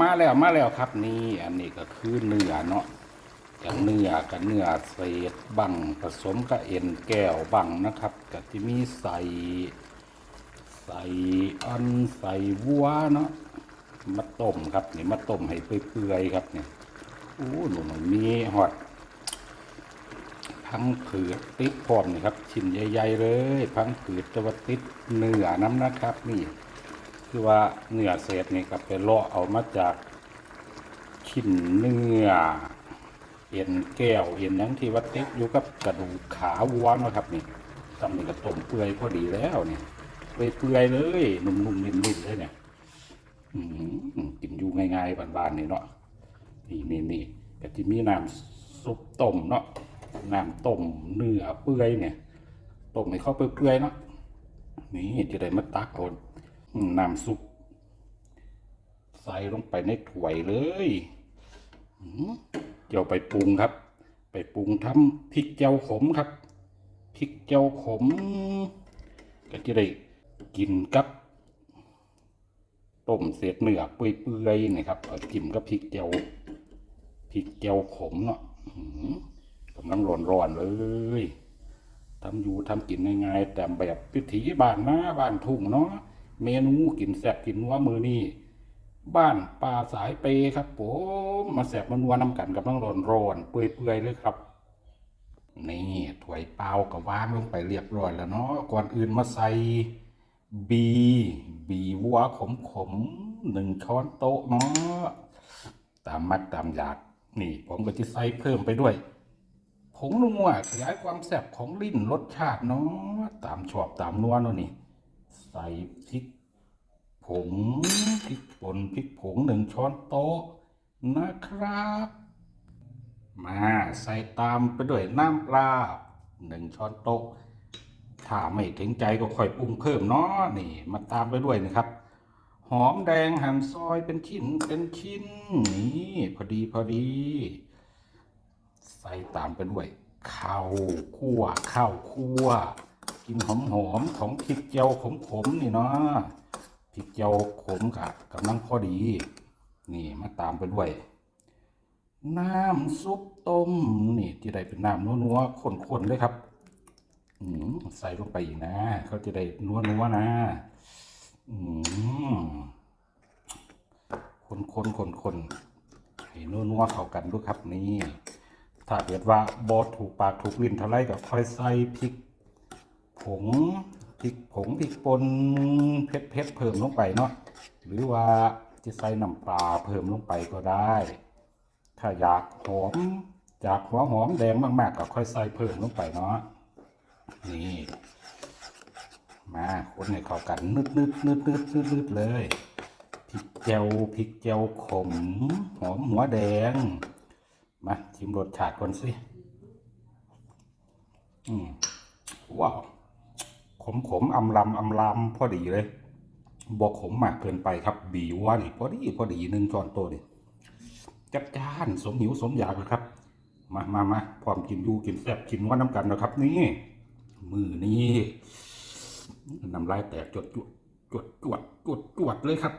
มาแล้วมาแล้วครับนี่อันนี้ก็คือเนื้อเนาะกับเนื้อกับเนื้อเศษบังผสมกับเอ็นแก้วบังนะครับกับที่มีใส่ใส่อันใส่วัวเนาะมาต้มครับนี่มาต้มให้เปื่อยๆครับเนี่ยโอ้หนูมีหอดพังผืดติดพร้อมนี่ครับชิ้นใหญ่ ๆ เลยพังผืดตะวันติดเนื้อน้ำนะครับนี่ คือว่าเนื้อเศษนี่ครับไปเลาะเอามาจากชิ้นเนื้อเอ็นแก้วเอ็นหยังที่ว่าติดอยู่กับกระดูกขาวัวนะครับนี่ทำนี่ก็ต้มเปื่อยพอดีแล้วเนี่ยเปื่อยเลยนุ่มๆนิ่มๆเลยเนี่ยอืมกินอยู่ง่ายๆบานๆนี่เนาะนี่นี่นี่ก็จะมีน้ำซุปต้มเนาะน้ำต้มเนื้อเปื่อยเนี่ยต้มให้เข้าเปื่อยๆเนาะนี่จะได้มาตักเอา น้ำซุปใส่ลงไปในถ้วยเลยเดี๋ยวไปปรุงครับ ไปปรุงทำพริกเจียวขมครับพริกเจียวขม ก็จะได้กินกับต้มเศษเนื้อเปื่อยๆนี่ครับเอาจิ้มกับพริกเจียวพริกเจียวขมเนาะอื้อหือกำลังร้อนๆเลยทำอยู่ทำกินง่ายๆแต่แบบพิถีบ้านนาบ้านทุ่งเนาะ เมนูกินแซ่บกินนัวมือนี่บ้านป่าสายเปครับผมมาแซ่บมานัวนำกันกับน้องร้อนๆเปื่อยๆเลยครับ นี่ถ้วยเปล่าก็วางลงไปเรียบร้อยแล้วเนาะก่อนอื่นมาใส่บีบีวัวขมขมๆหนึ่งช้อนโต๊ะเนาะตามมัดตามอยากนี่ ผมก็จะใส่เพิ่มไปด้วยผงนัวขยายความแซ่บของลิ้นรสชาติเนาะตามชอบตามนัวเนาะนี่ ใส่พริกผงพริกป่นพริกผงหนึ่งช้อนโต๊ะนะครับ มาใส่ตามไปด้วยน้ำปลาหนึ่งช้อนโต๊ะ ถ้าไม่ถึงใจก็ค่อยปรุงเพิ่มเนาะนี่ มาตามไปด้วยนะครับ หอมแดงหั่นซอยเป็นชิ้นเป็นชิ้นนี่พอดีพอดี ใส่ตามไปด้วยข้าวคั่วข้าวคั่ว กินหอมหอมของพริกเจียวขมขมนี่เนาะพริกเจียวขมกับกำลังพอดี นี่มาตามไปด้วย น้ำซุปต้มนี่ที่ได้เป็นน้ำนัวๆข้นๆเลยครับใส่ลงไปอีกนะ เขาจะได้นัวนัวๆนะคนคนคนคนให้นัวนัวๆเข้ากันด้วยครับนี่ ถ้าเกิดว่าบอถูกปากถูกลิ้นเท่าไรก็ค่อยใส่พริก ผงพริกผงพริกป่นเผ็ดเผ็ดเพิ่มลงไปเนาะหรือว่าจะใส่น้ำปลาเพิ่มลงไปก็ได้ ถ้าอยากหอมจากหัวหอมแดงมากๆก็ค่อยใส่เพิ่มลงไปเนาะนี่มาคนให้เข้ากันนึดนึดนึดนึดนึดนึดเลยพริกเจียวพริกเจียวขมหอมหัวแดงมาชิมรสชาติก่อนสิอืมว้าว ขมขมอำลำอำลำพอดีเลยบอกขมมากเกินไปครับ บีว่านี่พอดีพอดีหนึ่งช้อนโต๊ะนี่จัดจ้านสมหิวสมอยากเลยครับ มามามาพร้อมกินยูกินแซ่บกินว่าน้ำกันนะครับ นี่มือนี้น้ำลายแตกจดจวดจวดจวดจวดจวดเลยครับ